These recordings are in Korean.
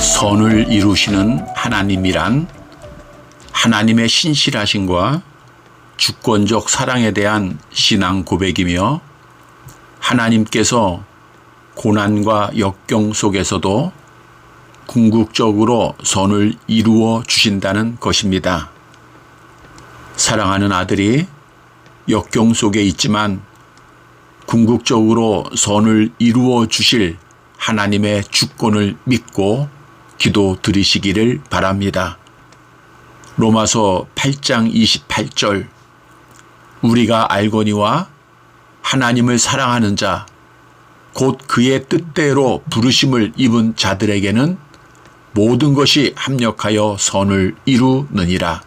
선을 이루시는 하나님이란 하나님의 신실하심과 주권적 사랑에 대한 신앙 고백이며 하나님께서 고난과 역경 속에서도 궁극적으로 선을 이루어 주신다는 것입니다. 사랑하는 아들이 역경 속에 있지만 궁극적으로 선을 이루어 주실 하나님의 주권을 믿고 기도 드리시기를 바랍니다. 로마서 8장 28절 우리가 알거니와 하나님을 사랑하는 자, 곧 그의 뜻대로 부르심을 입은 자들에게는 모든 것이 합력하여 선을 이루느니라.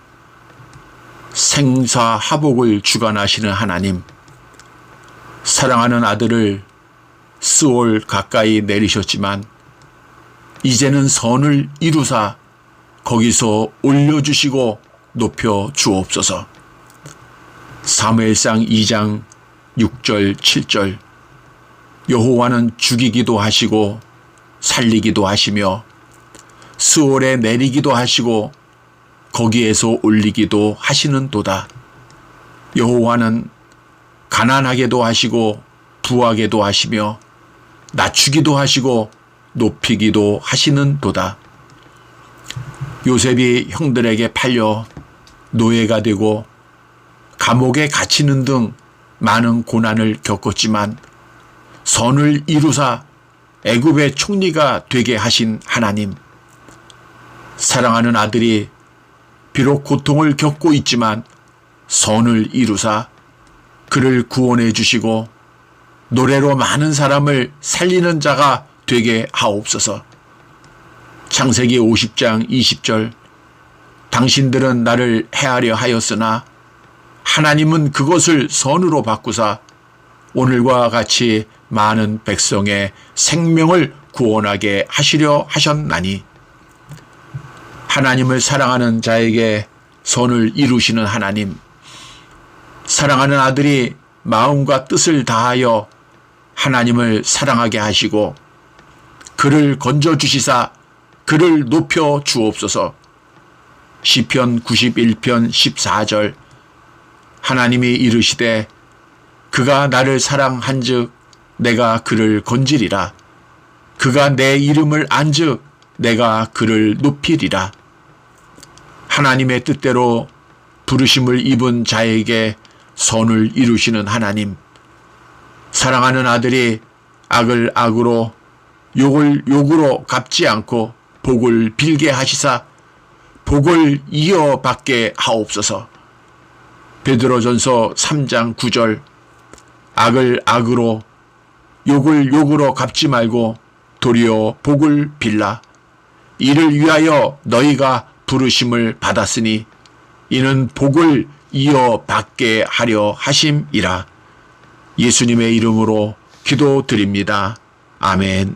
생사하복을 주관하시는 하나님, 사랑하는 아들을 스올 가까이 내리셨지만 이제는 선을 이루사 거기서 올려주시고 높여 주옵소서. 사무엘상 2장 6절 7절 여호와는 죽이기도 하시고 살리기도 하시며 스올에 내리기도 하시고 거기에서 올리기도 하시는도다. 여호와는 가난하게도 하시고 부하게도 하시며 낮추기도 하시고 높이기도 하시는 도다. 요셉이 형들에게 팔려 노예가 되고 감옥에 갇히는 등 많은 고난을 겪었지만 선을 이루사 애굽의 총리가 되게 하신 하나님. 사랑하는 아들이 비록 고통을 겪고 있지만 선을 이루사 그를 구원해 주시고 노래로 많은 사람을 살리는 자가 되게 하옵소서. 창세기 50장 20절 당신들은 나를 해하려 하였으나 하나님은 그것을 선으로 바꾸사 오늘과 같이 많은 백성의 생명을 구원하게 하시려 하셨나니 하나님을 사랑하는 자에게 선을 이루시는 하나님 사랑하는 아들이 마음과 뜻을 다하여 하나님을 사랑하게 하시고 그를 건져 주시사 그를 높여 주옵소서. 시편 91편 14절. 하나님이 이르시되 그가 나를 사랑한즉 내가 그를 건지리라. 그가 내 이름을 안즉 내가 그를 높이리라. 하나님의 뜻대로 부르심을 입은 자에게 선을 이루시는 하나님 사랑하는 아들이 악을 악으로 욕을 욕으로 갚지 않고 복을 빌게 하시사 복을 이어받게 하옵소서. 베드로전서 3장 9절 악을 악으로 욕을 욕으로 갚지 말고 도리어 복을 빌라 이를 위하여 너희가 부르심을 받았으니 이는 복을 이어받게 하려 하심이라 예수님의 이름으로 기도드립니다. 아멘.